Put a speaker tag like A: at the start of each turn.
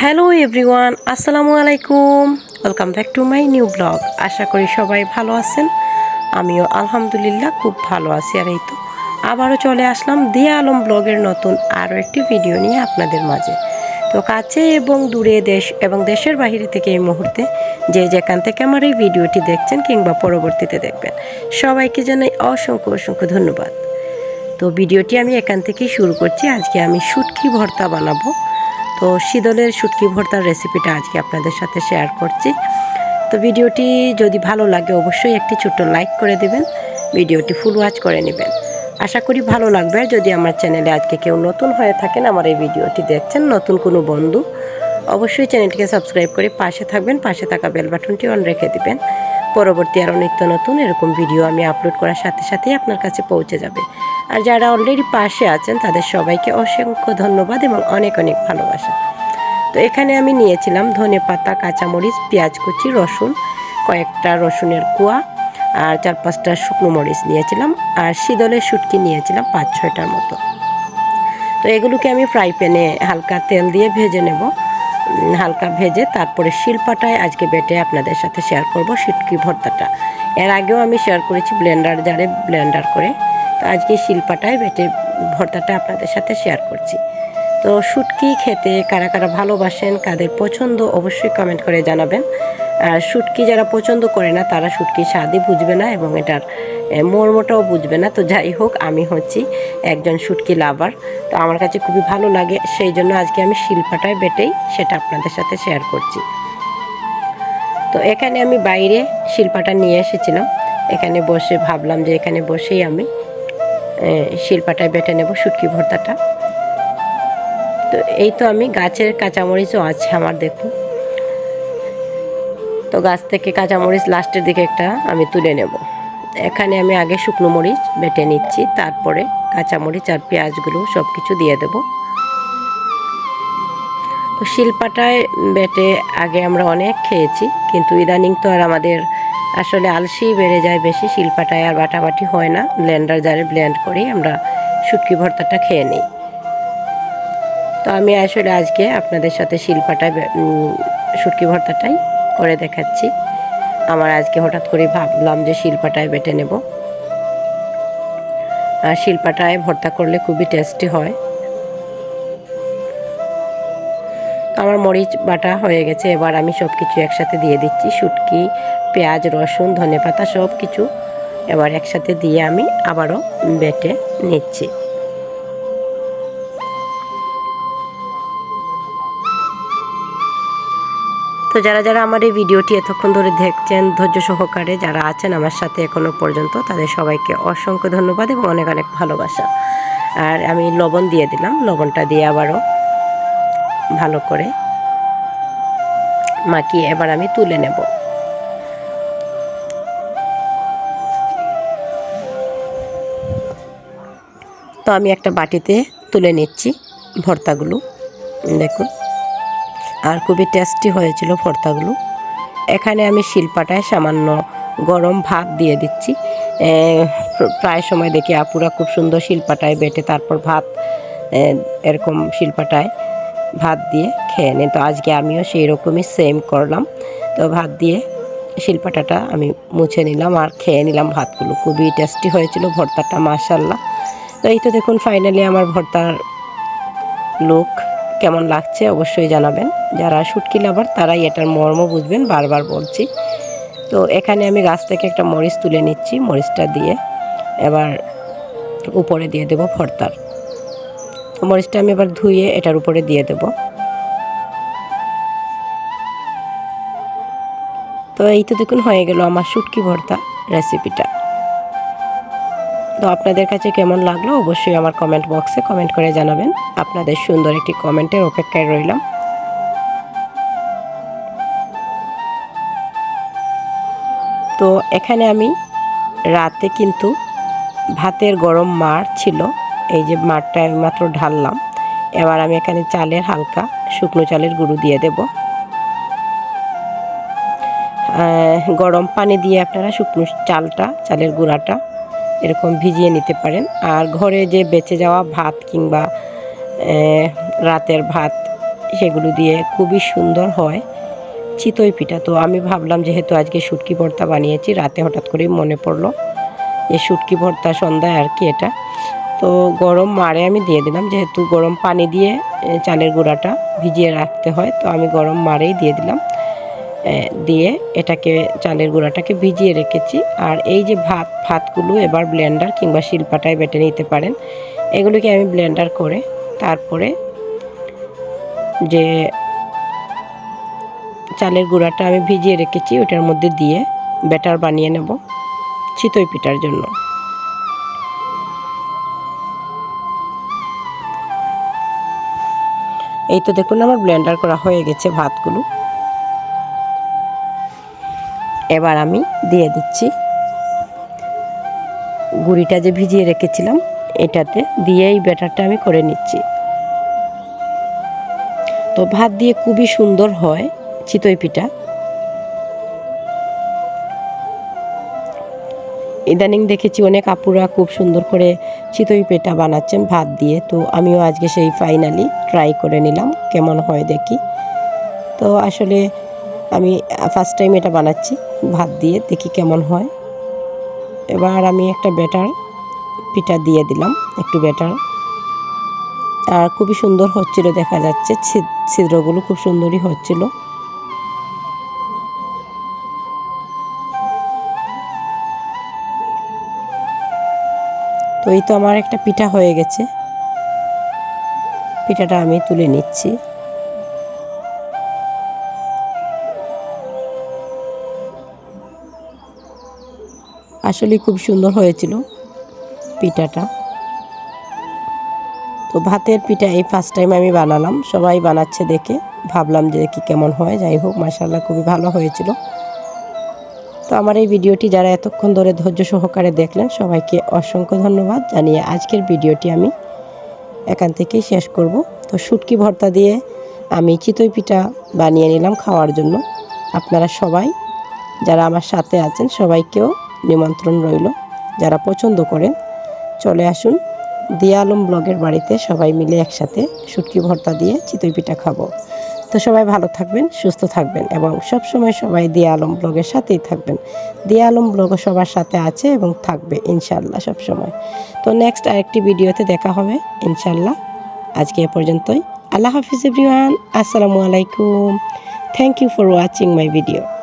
A: Hello everyone, আসসালামু আলাইকুম। Welcome back to my new blog আশা করি সবাই ভালো আছেন। আমিও আলহামদুলিল্লাহ খুব ভালো আছি। আর এই তো আবারও চলে আসলাম দিয়া আলম ব্লগের নতুন আরও একটি ভিডিও নিয়ে আপনাদের মাঝে। তো কাছে এবং দূরে দেশ এবং দেশের বাইরে থেকে এই মুহূর্তে যে যেখান থেকে আমার এই ভিডিওটি দেখছেন কিংবা পরবর্তীতে দেখবেন, সবাইকে জানাই অসংখ্য অসংখ্য ধন্যবাদ। তো ভিডিওটি আমি এখান থেকেই শুরু করছি। আজকে আমি শুটকি ভর্তা বানাবো। তো শীতলের শুটকি ভর্তার রেসিপিটা আজকে আপনাদের সাথে শেয়ার করছি। তো ভিডিওটি যদি ভালো লাগে, অবশ্যই একটি ছোট্ট লাইক করে দেবেন, ভিডিওটি ফুল ওয়াচ করে নেবেন। আশা করি ভালো লাগবে। যদি আমার চ্যানেলে আজকে কেউ নতুন হয়ে থাকেন, আমার এই ভিডিওটি দেখছেন, নতুন কোনো বন্ধু, অবশ্যই চ্যানেলটিকে সাবস্ক্রাইব করে পাশে থাকবেন, পাশে থাকা বেল বাটনটি অন রেখে দিবেন। পরবর্তী আরও নিত্য নতুন এরকম ভিডিও আমি আপলোড করার সাথে সাথেই আপনার কাছে পৌঁছে যাবে। আর যারা অলরেডি পাশে আছেন, তাদের সবাইকে অসংখ্য ধন্যবাদ এবং অনেক অনেক ভালোবাসা। তো এখানে আমি নিয়েছিলাম ধনে পাতা, কাঁচামরিচ, পেঁয়াজ কুচি, রসুন, কয়েকটা রসুনের কুয়া আর চার পাঁচটা শুকনো মরিচ নিয়েছিলাম আর শীতলের শুটকি নিয়েছিলাম পাঁচ ছয়টার মতো। তো এগুলোকে আমি ফ্রাই প্যানে হালকা তেল দিয়ে ভেজে নেব। হালকা ভেজে তারপরে শিলপাটায় আজকে বেটে আপনাদের সাথে শেয়ার করব শুটকি ভর্তাটা। এর আগেও আমি শেয়ার করেছি ব্লেন্ডার জারে ব্লেন্ডার করে। তো আজকে শিলপাটায় বেটে ভর্তাটা আপনাদের সাথে শেয়ার করছি। তো শুটকি খেতে কারা কারা ভালোবাসেন, কাদের পছন্দ অবশ্যই কমেন্ট করে জানাবেন। আর শুটকি যারা পছন্দ করে না, তারা শুটকি স্বাদই বুঝবে না এবং এটার মর্মটাও বুঝবে না। তো যাই হোক, আমি হচ্ছি একজন শুটকি লাভার তো আমার কাছে খুবই ভালো লাগে। সেই জন্য আজকে আমি শিলপাটায় বেটেই সেটা আপনাদের সাথে শেয়ার করছি। তো এখানে আমি বাইরে শিলপাটা নিয়ে এসেছিলাম। এখানে বসে ভাবলাম যে এখানে বসেই আমি শিলপাটায় বেটে নেব শুটকি ভর্তাটা। তো এই তো আমি গাছের কাঁচামরিচও আছে আমার দেখুন। তো গাছ থেকে কাঁচামরিচ লাস্টের দিকে একটা আমি তুলে নেব। এখানে আমি আগে শুকনো মরিচ বেটে নিচ্ছি, তারপরে কাঁচামরিচ আর পেঁয়াজগুলো সব কিছু দিয়ে দেব। তো শিলপাটায় বেটে আগে আমরা অনেক খেয়েছি, কিন্তু ইদানিং তো আর আমাদের আসলে আলসি বেড়ে যায় বেশি, শিলপাটায় আর বাটাবাটি হয় না। ব্লেন্ডার জারে ব্লেন্ড করেই আমরা শুটকি ভর্তাটা খেয়ে নিই। তো আমি আসলে আজকে আপনাদের সাথে শিলপাটায় শুটকি ভর্তাটাই করে দেখাচ্ছি। আমার আজকে হঠাৎ করে ভাবলাম যে শিলপাটায় বেটে নেব। আর শিলপাটায় ভর্তা করলে খুবই টেস্টি হয়। আমার মরিচ বাটা হয়ে গেছে। এবার আমি সব কিছু একসাথে দিয়ে দিচ্ছি। শুটকি, পেঁয়াজ, রসুন ধনেপাতা সব কিছু এবার একসাথে দিয়ে আমি আবারও বেটে নিচ্ছি। তো যারা যারা আমার এই ভিডিওটি এতক্ষণ ধরে দেখছেন, ধৈর্য সহকারে যারা আছেন আমার সাথে এখনও পর্যন্ত, তাদের সবাইকে অসংখ্য ধন্যবাদ এবং অনেক অনেক ভালোবাসা। আর আমি লবণ দিয়ে দিলাম। লবণটা দিয়ে আবারও ভালো করে মাখিয়ে এবার আমি তুলে নেব। তো আমি একটা বাটিতে তুলে নিচ্ছি ভর্তাগুলো, দেখুন। আর খুবই টেস্টি হয়েছিল ভর্তাগুলো। এখানে আমি শিলপাটায় সামান্য গরম ভাত দিয়ে দিচ্ছি। প্রায় সময় দেখি আপুরা খুব সুন্দর শিলপাটায় বেটে, তারপর ভাত এরকম শিলপাটায় ভাত দিয়ে খেয়ে নেন। তো আজকে আমিও সেই রকমই সেম করলাম। তো ভাত দিয়ে শিলপাটাটা আমি মুছে নিলাম আর খেয়ে নিলাম ভাতগুলো। খুবই টেস্টি হয়েছিল ভর্তাটা মাশাল্লাহ তো এই তো দেখুন ফাইনালি আমার ভর্তার লুক কেমন লাগছে অবশ্যই জানাবেন। যারা শুটকি লাভার তারাই এটার মর্ম বুঝবেন, বারবার বলছি। তো এখানে আমি গাছ থেকে একটা মরিচ তুলে নিচ্ছি, মরিচটা দিয়ে এবার উপরে দিয়ে দেব ভর্তার। মরিচটা আমি এবার ধুয়ে এটার উপরে দিয়ে দেব। তো এই তো দেখুন হয়ে গেল আমার শুটকি ভর্তা রেসিপিটা তো আপনাদের কাছে কেমন লাগল অবশ্যই আমার কমেন্ট বক্সে কমেন্ট করে জানাবেন। আপনাদের সুন্দর একটি কমেন্টের অপেক্ষায় রইলাম। তো এখানে আমি রাতে কিন্তু ভাতের গরম মার ছিল, এই যে মারটা আমি মাত্র ঢাললাম। এবার আমি এখানে চালের হালকা শুকনো চালের গুঁড়ো দিয়ে দেব। গরম পানি দিয়ে আপনারা শুকনো চালটা, চালের গুঁড়াটা এরকম ভিজিয়ে নিতে পারেন। আর ঘরে যে বেঁচে যাওয়া ভাত কিংবা রাতের ভাত, সেগুলো দিয়ে খুবই সুন্দর হয় চিতই পিঠা। তো আমি ভাবলাম যেহেতু আজকে শুটকি ভর্তা বানিয়েছি, রাতে হঠাৎ করেই মনে পড়ল যে শুটকি ভর্তা সন্ধ্যায় আর কি এটা। তো গরম মারে আমি দিয়ে দিলাম, যেহেতু গরম পানি দিয়ে চালের গুঁড়াটা ভিজিয়ে রাখতে হয়, তো আমি গরম মারেই দিয়ে দিলাম। দিয়ে এটাকে, চালের গুঁড়াটাকে ভিজিয়ে রেখেছি। আর এই যে ভাত, ভাতগুলো এবার ব্লেন্ডার কিংবা শিলপাটায় বেটে নিতে পারেন। এগুলোকে আমি ব্লেন্ডার করে তারপরে যে চালের গুঁড়াটা আমি ভিজিয়ে রেখেছি, ওটার মধ্যে দিয়ে ব্যাটার বানিয়ে নেব চিতই পিঠার জন্য। এই তো দেখুন, আমার ব্লেন্ডার করা হয়ে গেছে ভাতগুলো। এবার আমি দিয়ে দিচ্ছি। গুড়িটা যে ভিজিয়ে রেখেছিলাম, এটাতে দিয়ে এই ব্যাটারটা আমি করে নিচ্ছি। তো ভাত দিয়ে খুবই সুন্দর হয় চিতই পিঠা। ইদানিং দেখেছি অনেক আপুরা খুব সুন্দর করে চিতই পিঠা বানাচ্ছেন ভাত দিয়ে। তো আমিও আজকে সেই ফাইনালি ট্রাই করে নিলাম, কেমন হয় দেখি। তো আসলে আমি ফার্স্ট টাইম এটা বানাচ্ছি। ভাত দিয়ে দেখি কেমন হয়। এবার আমি একটা ব্যাটার পিঠা দিয়ে দিলাম, একটু ব্যাটার আর খুবই সুন্দর হচ্ছিল, দেখা যাচ্ছে ছিদ- ছিদ্রগুলো খুব সুন্দরই হচ্ছিল। তো এই তো আমার একটা পিঠা হয়ে গেছে। পিঠাটা আমি তুলে নিচ্ছি। আসলে খুব সুন্দর হয়েছিল পিঠাটা। তো ভাতের পিঠা এই ফার্স্ট টাইম আমি বানালাম, সবাই বানাচ্ছে দেখে। ভাবলাম যে কি কেমন হয়, যাই হোক মাসাল্লাহ খুবই ভালো হয়েছিল। তো আমার এই ভিডিওটি যারা এতক্ষণ ধরে ধৈর্য সহকারে দেখলেন, সবাইকে অসংখ্য ধন্যবাদ। জানিয়ে আজকের ভিডিওটি আমি এখান থেকেই শেষ করব। তো শুটকি ভর্তা দিয়ে আমি চিতই পিঠা বানিয়ে নিলাম খাওয়ার জন্য। আপনারা সবাই, যারা আমার সাথে আছেন, সবাইকেও নিমন্ত্রণ রইল। যারা পছন্দ করেন, চলে আসুন। দিয়া আলম ব্লগের বাড়িতে সবাই মিলে একসাথে শুটকি ভর্তা দিয়ে চিতই পিঠা খাব। তো সবাই ভালো থাকবেন, সুস্থ থাকবেন এবং সব সময় সবাই দিয়া আলম ব্লগের সাথেই থাকবেন। দিয়া আলম ব্লগও সবার সাথে আছে এবং থাকবে ইনশাল্লাহ সব সময় তো নেক্সট আরেকটি ভিডিওতে দেখা হবে ইনশাল্লাহ আজকে এ পর্যন্তই। আল্লাহ হাফিজ এভরিওয়ান, আসসালামু আলাইকুম। Thank you for watching my video